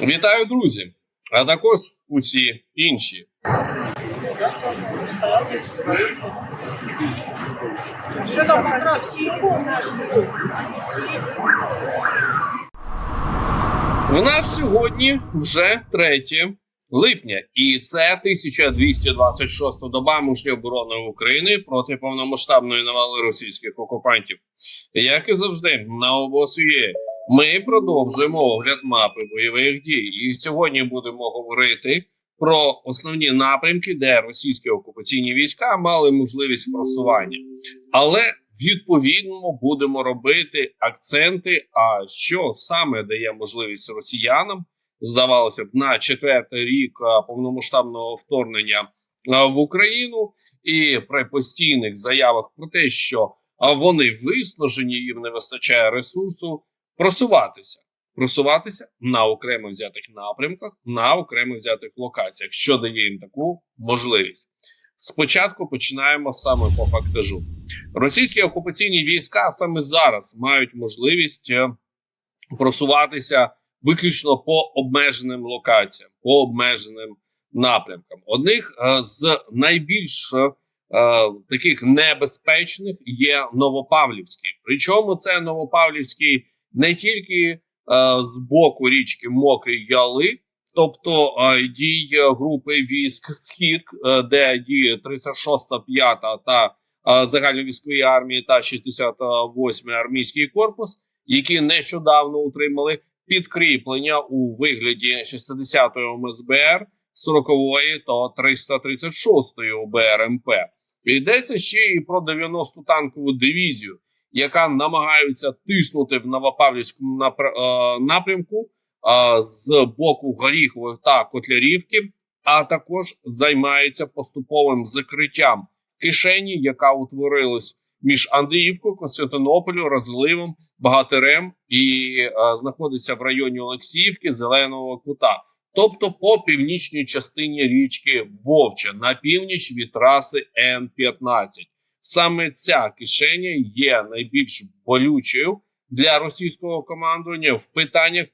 Вітаю, друзі! А також усі інші. В нас сьогодні вже 3 липня, і це 1226 доба мужньої оборони України проти повномасштабної навали російських окупантів. Як і завжди, на ОБОСУЄ ми продовжуємо огляд мапи бойових дій. І сьогодні будемо говорити про основні напрямки, де російські окупаційні війська мали можливість просування. Але відповідно будемо робити акценти. А що саме дає можливість росіянам, здавалося б, на четвертий рік повномасштабного вторгнення в Україну, і при постійних заявах про те, що вони виснажені, їм не вистачає ресурсу просуватися. Просуватися на окремо взятих напрямках, на окремо взятих локаціях, що дає їм таку можливість. Спочатку починаємо саме по фактажу. Російські окупаційні війська саме зараз мають можливість е, просуватися виключно по обмеженим локаціям, по обмеженим напрямкам. Одних е, з найбільш е, таких небезпечних є Новопавлівський. Причому це Новопавлівський не тільки е, з боку річки Мокрі Яли, тобто е, дії групи військ Схід, е, де діє 36-та, 5-та та е, армії та 68-й армійський корпус, які нещодавно отримали підкріплення у вигляді 60-ї МСБР, 40-ї та 336-ї ОБРМП. Йдеться ще і про 90-ту танкову дивізію, яка намагаються тиснути в Новопавлівському е, напрямку з боку Горіхової та Котлярівки, а також займається поступовим закриттям кишені, яка утворилась між Андріївкою, Константинополем, Розливом, Багатирем і е, знаходиться в районі Олексіївки, Зеленого Кута, тобто по північній частині річки Вовча на північ від траси Н-15. Саме ця кишеня є найбільш болючою для російського командування в питаннях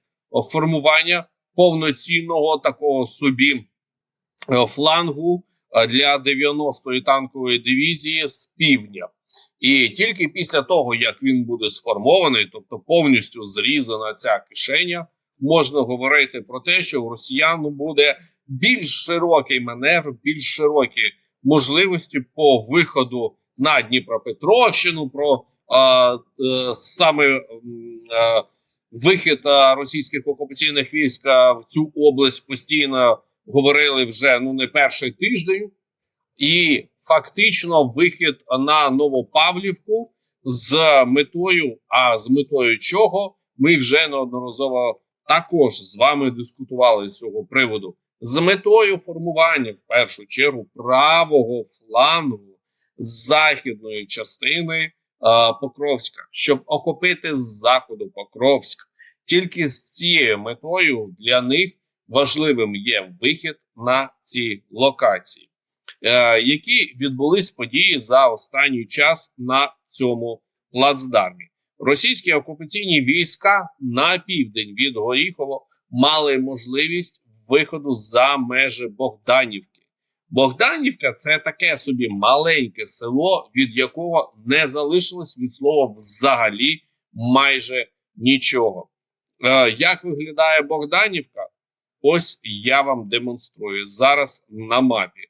формування повноцінного такого собі е, флангу е, для 90-ї танкової дивізії з півдня. І тільки після того, як він буде сформований, тобто повністю зрізана ця кишеня, можна говорити про те, що у росіян буде більш широкий маневр, більш широкі можливості по виходу на Дніпропетровщину, про а, е, саме е, вихід російських окупаційних військ в цю область постійно говорили вже ну не перший тиждень, і фактично вихід на Новопавлівку з метою, а з метою чого ми вже неодноразово також з вами дискутували з цього приводу. З метою формування в першу чергу правого флангу західної частини е, Покровська, щоб охопити з заходу Покровськ. Тільки з цією метою для них важливим є вихід на ці локації, е, які відбулись події за останній час на цьому плацдармі. Російські окупаційні війська на південь від Горіхово мали можливість виходу за межі Богданівки. Богданівка це таке собі маленьке село, від якого не залишилось від слова взагалі майже нічого. Е, як виглядає Богданівка? Ось я вам демонструю зараз на мапі. Е,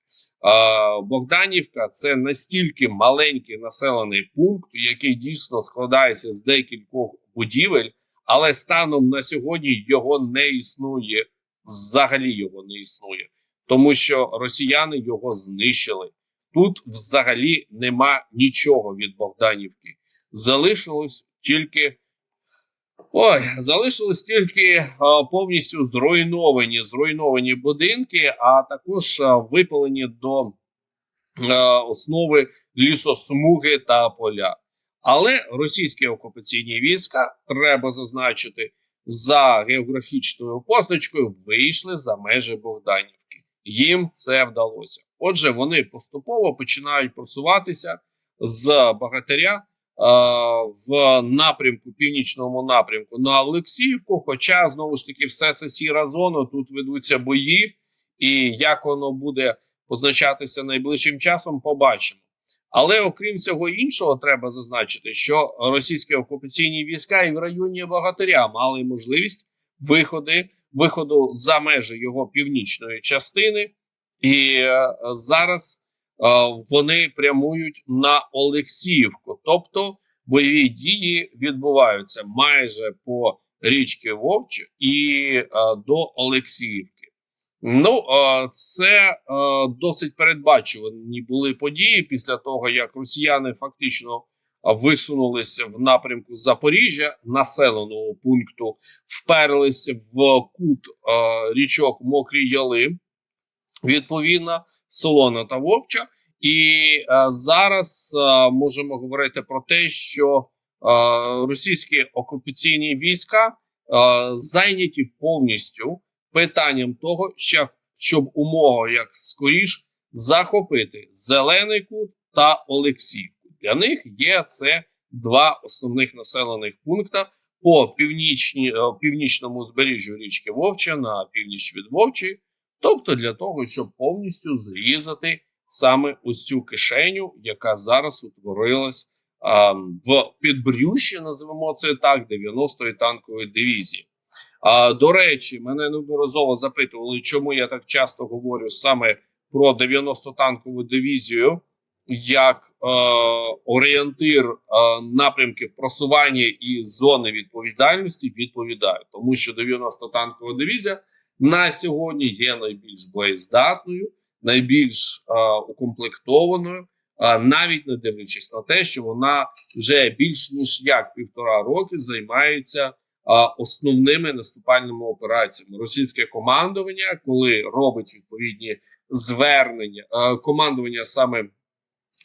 Богданівка це настільки маленький населений пункт, який дійсно складається з декількох будівель, але станом на сьогодні його не існує. Взагалі його не існує, тому що росіяни його знищили. Тут взагалі нема нічого від Богданівки. Залишилось тільки ой, залишилось тільки а, повністю зруйновані зруйновані будинки, а також а, випалені до а, основи лісосмуги та поля. Але російські окупаційні війська треба зазначити за географічною позначкою вийшли за межі Богданівки. Їм це вдалося. Отже, вони поступово починають просуватися з Багатиря в напрямку, північному напрямку на Олексіївку. Хоча знову ж таки, все це сіра зона. Тут ведуться бої, і як воно буде позначатися найближчим часом, побачимо. Але окрім всього іншого, треба зазначити, що російські окупаційні війська і в районі Богатиря мали можливість виходи, виходу за межі його північної частини, і е, зараз е, вони прямують на Олексіївку. Тобто бойові дії відбуваються майже по річці Вовч і е, до Олексіївки. Ну, це досить передбачувані були події після того, як росіяни фактично висунулися в напрямку Запоріжжя, населеного пункту, вперлися в кут е, річок Мокрі Яли, відповідно, Солона та Вовча. І е, зараз е, можемо говорити про те, що е, російські окупаційні війська е, зайняті повністю питанням того, що, щоб умова як скоріш захопити Зелений Кут та Олексіївку. Для них є це два основних населених пункта по північні, е, північному узбережжю річки Вовча на північ від Вовчі, тобто для того, щоб повністю зрізати саме ось цю кишеню, яка зараз утворилась а, в підбрюші, називаємо це так, 90-ї танкової дивізії. А, до речі, мене неодноразово запитували, чому я так часто говорю саме про 90-танкову дивізію як е, орієнтир е, напрямків просування і зони відповідальності. Відповідаю, тому що 90-танкова дивізія на сьогодні є найбільш боєздатною, найбільш е, укомплектованою, е, навіть не дивлячись на те, що вона вже більш ніж як півтора роки займається а, основними наступальними операціями. Російське командування, коли робить відповідні звернення, а, командування саме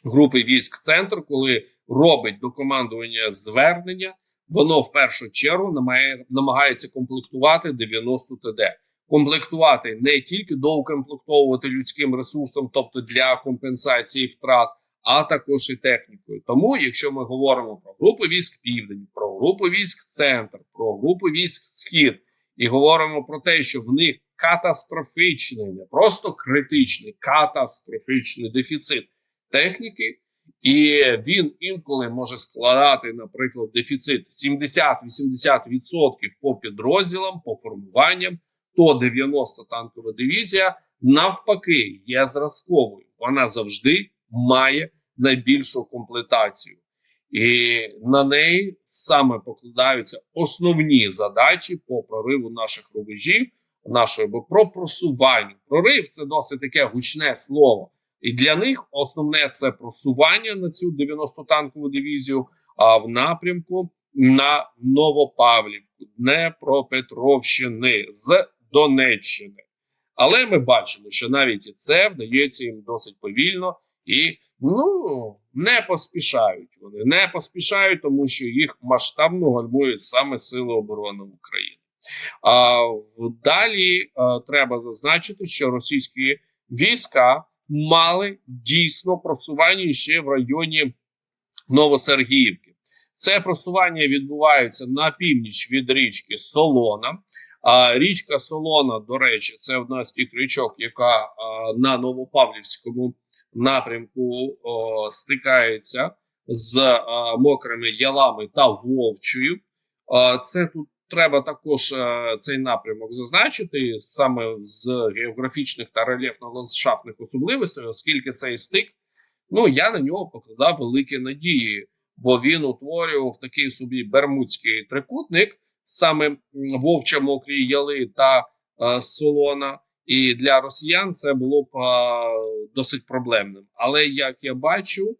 групи військ центр, коли робить до командування звернення, воно в першу чергу намагає, намагається комплектувати 90 ТД. Комплектувати не тільки доукомплектовувати людським ресурсом, тобто для компенсації втрат, а також і технікою. Тому, якщо ми говоримо про групу військ Південь, про групу військ Центр, про групу військ Схід, і говоримо про те, що в них катастрофічний, не просто критичний, катастрофічний дефіцит техніки, і він інколи може складати, наприклад, дефіцит 70-80% по підрозділам, по формуванням, то 90 танкова дивізія навпаки є зразковою. Вона завжди має найбільшу комплектацію, і на неї саме покладаються основні задачі по прориву наших рубежів, нашої бо про просування. Прорив це досить таке гучне слово. І для них основне це просування на цю 90-танкову дивізію, а в напрямку на Новопавлівку, Днепропетровщини з Донеччини. Але ми бачимо, що навіть і це вдається їм досить повільно і ну не поспішають. Вони не поспішають, тому що їх масштабно гальмують саме Сили оборони України. А далі а, треба зазначити, що російські війська мали дійсно просування ще в районі Новосергіївки. Це просування відбувається на північ від річки Солона. А річка Солона, до речі, це одна з тих річок, яка а, на Новопавлівському напрямку о, стикається з а, мокрими ялами та вовчою. А, це тут треба також а, цей напрямок зазначити саме з географічних та рельєфно-ландшафтних особливостей, оскільки цей стик, ну я на нього покладав великі надії, бо він утворював такий собі бермудський трикутник саме вовча мокрі яли та е, солона. І для росіян це було б е, досить проблемним. Але як я бачу,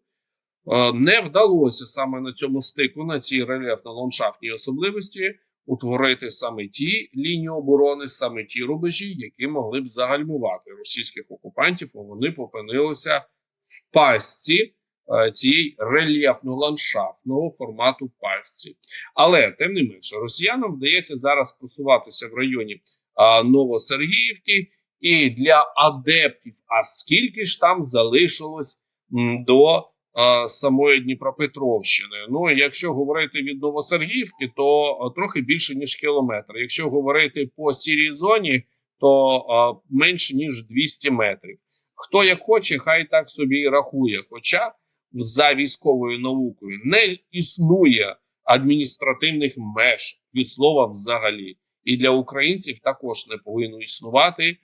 е, не вдалося саме на цьому стику, на цій рельєфно-ландшафтній особливості, утворити саме ті лінії оборони, саме ті рубежі, які могли б загальмувати російських окупантів. а Вони попинилися в пастці е, цієї рельєфно-ландшафтного формату пастці. Але тим не менше, росіянам вдається зараз просуватися в районі Новосергіївки, і для адептів, а скільки ж там залишилось до самої Дніпропетровщини. Ну, якщо говорити від Новосергіївки, то е, трохи більше ніж кілометр. Якщо говорити по сірій зоні, то е, менше ніж 200 метрів. Хто як хоче, хай так собі і рахує. Хоча за військовою наукою не існує адміністративних меж від слова взагалі. І для українців також не повинно існувати е,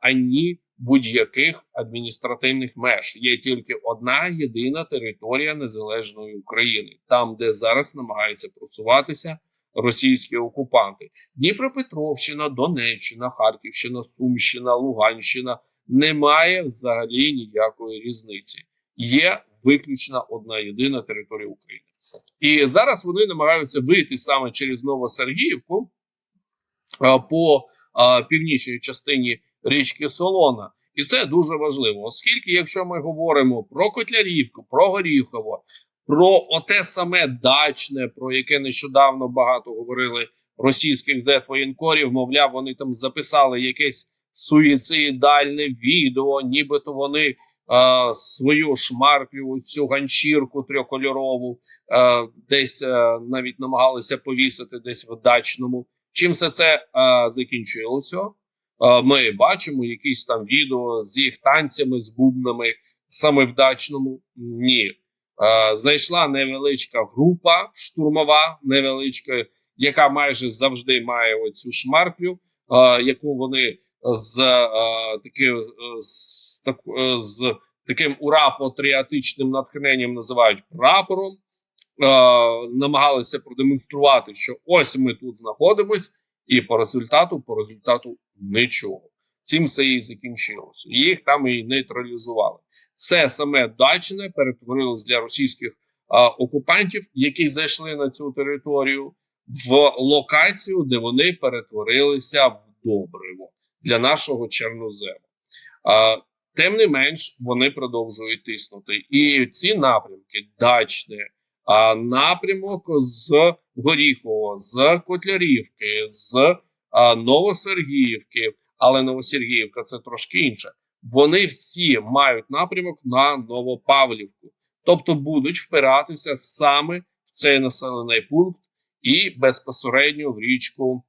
ані будь-яких адміністративних меж. Є тільки одна єдина територія незалежної України, там, де зараз намагаються просуватися російські окупанти. Дніпропетровщина, Донеччина, Харківщина, Сумщина, Луганщина немає взагалі ніякої різниці. Є виключно одна єдина територія України. І зараз вони намагаються вийти саме через Новосергіївку по північній частині річки Солона. І це дуже важливо, оскільки, якщо ми говоримо про Котлярівку, про Горіхово, про оте саме дачне, про яке нещодавно багато говорили російських зет-воєнкорів, мовляв, вони там записали якесь суїцидальне відео, нібито вони свою шмарклю, цю ганчірку трьохкольорову е, десь е, навіть намагалися повісити десь в дачному. Чим все це е, закінчилося? Е, ми бачимо якісь там відео з їх танцями, з бубнами саме в дачному. Ні. Е, зайшла невеличка група штурмова, невеличка, яка майже завжди має оцю шмарклю, е, яку вони з, таки, з, так, з таким ура-патріотичним натхненням називають прапором. Намагалися продемонструвати, що ось ми тут знаходимось, і по результату, по результату нічого. Цим все і закінчилося. Їх там і нейтралізували. Це саме дачне перетворилось для російських а, окупантів, які зайшли на цю територію, в локацію, де вони перетворилися в добриво для нашого чорнозему. А, тим не менш, вони продовжують тиснути. І ці напрямки дачне, а, напрямок з Горіхова, з Котлярівки, з Новосергіївки, але Новосергіївка це трошки інше. Вони всі мають напрямок на Новопавлівку, тобто будуть впиратися саме в цей населений пункт і безпосередньо в річку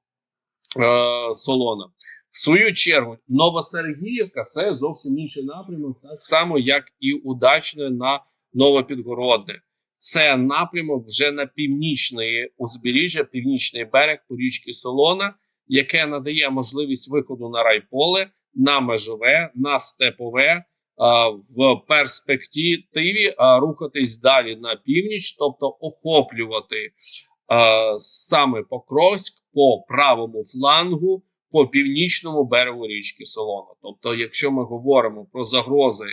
е, Солона. В свою чергу, Новосергіївка це зовсім інший напрямок, так само як і удачне на Новопідгородне. Це напрямок вже на північне узбережжя, північний берег по річці Солона, яке надає можливість виходу на райполе, на межове, на степове в перспективі а, рухатись далі на північ, тобто охоплювати саме Покровськ по правому флангу, по північному берегу річки Солона. Тобто, якщо ми говоримо про загрози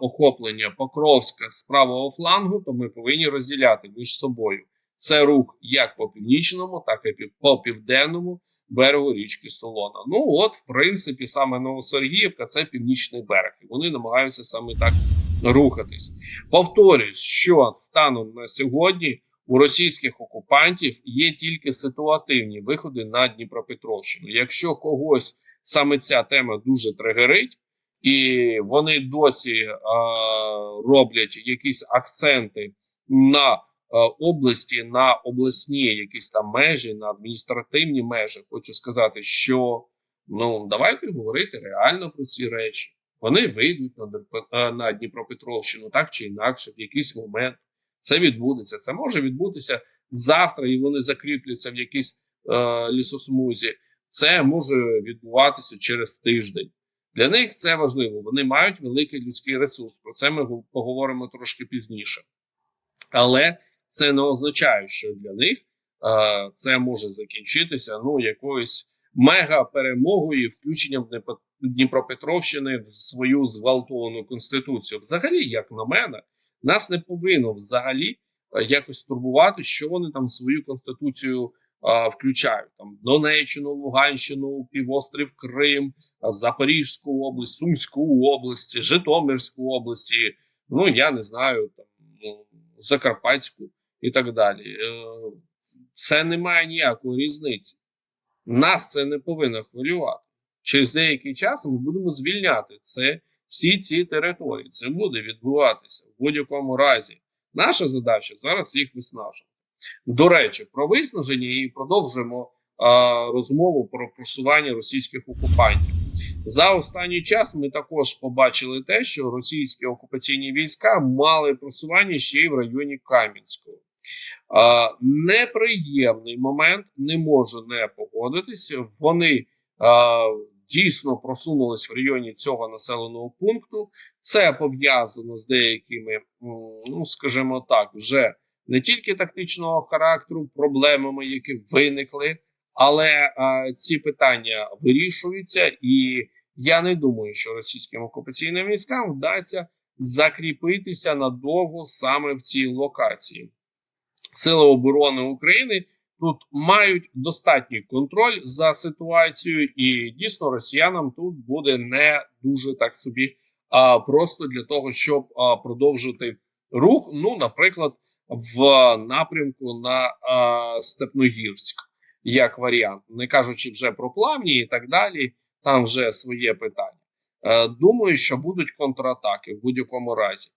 охоплення Покровська з правого флангу, то ми повинні розділяти між собою. Це рух як по північному, так і по південному берегу річки Солона. Ну от, в принципі, саме Новосергіївка це північний берег, вони намагаються саме так рухатись. Повторюсь, що станом на сьогодні у російських окупантів є тільки ситуативні виходи на Дніпропетровщину. Якщо когось саме ця тема дуже тригерить, і вони досі е, роблять якісь акценти на е, області, на обласні якісь там межі, на адміністративні межі, хочу сказати, що ну давайте говорити реально про ці речі. Вони вийдуть на, е, на Дніпропетровщину так чи інакше, в якийсь момент це відбудеться. Це може відбутися завтра, і вони закріпляться в якійсь е, лісосмузі. Це може відбуватися через тиждень. Для них це важливо. Вони мають великий людський ресурс. Про це ми поговоримо трошки пізніше. Але це не означає, що для них е, це може закінчитися ну, якоюсь мега перемогою включенням Дніпро- Дніпропетровщини в свою зґвалтовану конституцію. Взагалі, як на мене, нас не повинно взагалі якось турбувати, що вони там свою конституцію е, включають. Там Донеччину, Луганщину, півострів Крим, Запорізьку область, Сумську область, Житомирську область, ну я не знаю, там ну, Закарпатську і так далі. Е, Це не має ніякої різниці. Нас це не повинно хвилювати. Через деякий час ми будемо звільняти це всі ці території. Це буде відбуватися в будь-якому разі. Наша задача зараз їх виснажувати. До речі, про виснаження і продовжуємо а, розмову про просування російських окупантів. За останній час ми також побачили те, що російські окупаційні війська мали просування ще й в районі Кам'янського. А, неприємний момент, не можу не погодитися. Вони а, дійсно просунулись в районі цього населеного пункту. Це пов'язано з деякими, ну скажімо так, вже не тільки тактичного характеру, проблемами, які виникли, але а, ці питання вирішуються, і я не думаю, що російським окупаційним військам вдасться закріпитися надовго саме в цій локації. Сили оборони України тут мають достатній контроль за ситуацією, і дійсно росіянам тут буде не дуже так собі а, просто для того, щоб а, продовжити рух. Ну, наприклад, в напрямку на Степногірськ, як варіант, не кажучи вже про плавні і так далі. Там вже своє питання. Е, думаю, що будуть контратаки в будь-якому разі,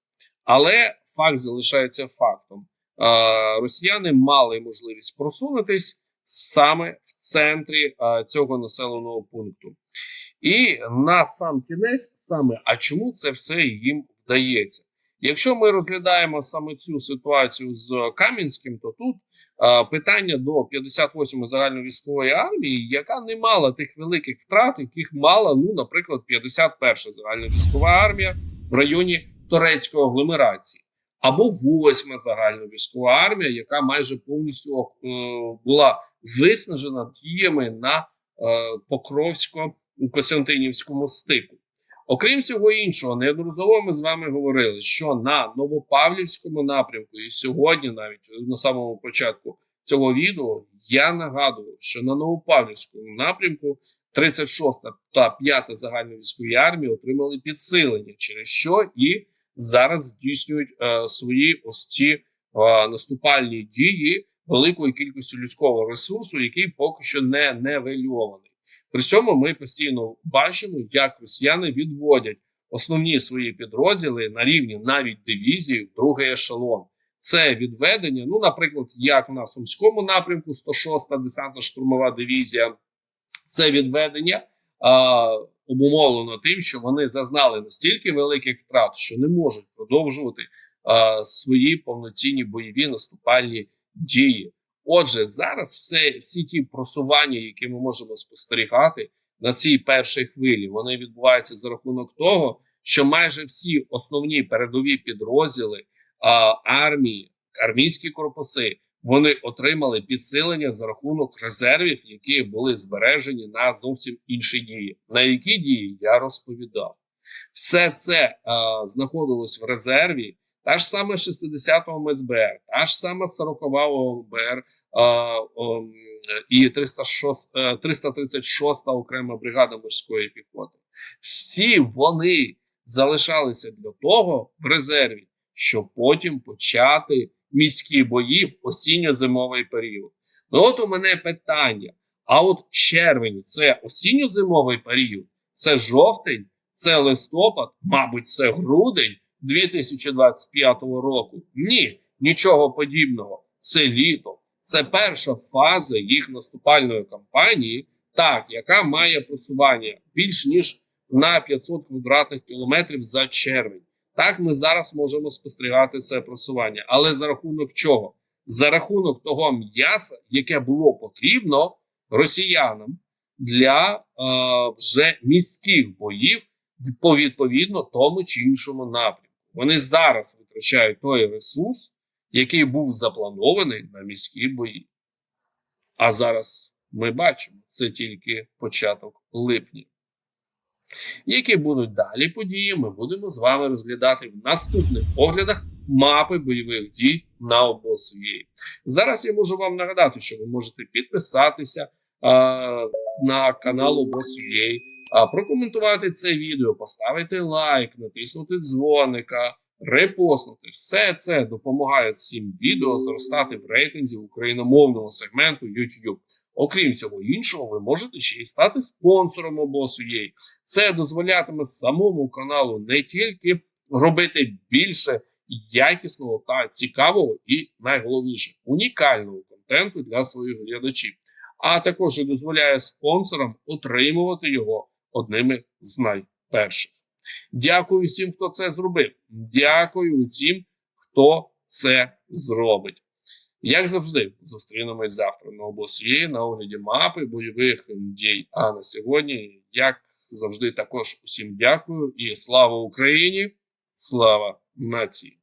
але факт залишається фактом. Е, росіяни мали можливість просунутись саме в центрі е, цього населеного пункту. І на сам кінець, саме а чому це все їм вдається? Якщо ми розглядаємо саме цю ситуацію з Кам'янським, то тут е, питання до 58-ї загальновійськової армії, яка не мала тих великих втрат, яких мала, ну, наприклад, 51-ша загальновійськова армія в районі Торецької агломерації, або 8-ма загальновійськова армія, яка майже повністю е, була виснажена діями на е, Покровсько-Костянтинівському стику. Окрім всього іншого, неодноразово ми з вами говорили, що на Новопавлівському напрямку, і сьогодні, навіть на самому початку цього відео, я нагадував, що на Новопавлівському напрямку 36 та 5 загальновійськові армії отримали підсилення, через що і зараз здійснюють е, свої ось ці е, наступальні дії великою кількістю людського ресурсу, який поки що не невельований. При цьому ми постійно бачимо, як росіяни відводять основні свої підрозділи на рівні навіть дивізії в другий ешелон. Це відведення, ну, наприклад, як на Сумському напрямку, 106-та десантна штурмова дивізія, це відведення а, обумовлено тим, що вони зазнали настільки великих втрат, що не можуть продовжувати а, свої повноцінні бойові наступальні дії. Отже, зараз все, всі ті просування, які ми можемо спостерігати на цій першій хвилі, вони відбуваються за рахунок того, що майже всі основні передові підрозділи а, армії, армійські корпуси, вони отримали підсилення за рахунок резервів, які були збережені на зовсім інші дії. На які дії я розповідав. Все це а, знаходилось в резерві. Та ж саме 60-го МСБР, та ж саме 40-го ОМБР і 306, 336-та окрема бригада морської піхоти. Всі вони залишалися для того в резерві, щоб потім почати міські бої в осінньо-зимовий період. Ну от у мене питання: а от червень це осінньо-зимовий період, це жовтень, це листопад, мабуть, це грудень. 2025 року. Ні, нічого подібного. Це літо. Це перша фаза їх наступальної кампанії, так, яка має просування більш ніж на 500 квадратних кілометрів за червень. Так, ми зараз можемо спостерігати це просування. Але за рахунок чого? За рахунок того м'яса, яке було потрібно росіянам для е, вже міських боїв по відповідно тому чи іншому напрямку. Вони зараз витрачають той ресурс, який був запланований на міські бої. А зараз ми бачимо це тільки початок липня. Які будуть далі події, ми будемо з вами розглядати в наступних оглядах мапи бойових дій на обосвії. Зараз я можу вам нагадати, що ви можете підписатися а, на канал обосвій, а, прокоментувати це відео, поставити лайк, натиснути дзвоника, репостнути. Все це допомагає цим відео зростати в рейтинзі україномовного сегменту YouTube. Окрім всього іншого, ви можете ще й стати спонсором обосу.ua. Це дозволятиме самому каналу не тільки робити більше якісного та цікавого і найголовніше унікального контенту для своїх глядачів, а також дозволяє спонсорам отримувати його одними з найперших. Дякую всім, хто це зробив. Дякую усім, хто це зробить. Як завжди, зустрінемось завтра на обосі на огляді мапи бойових дій. А на сьогодні, як завжди, також усім дякую і слава Україні! Слава нації!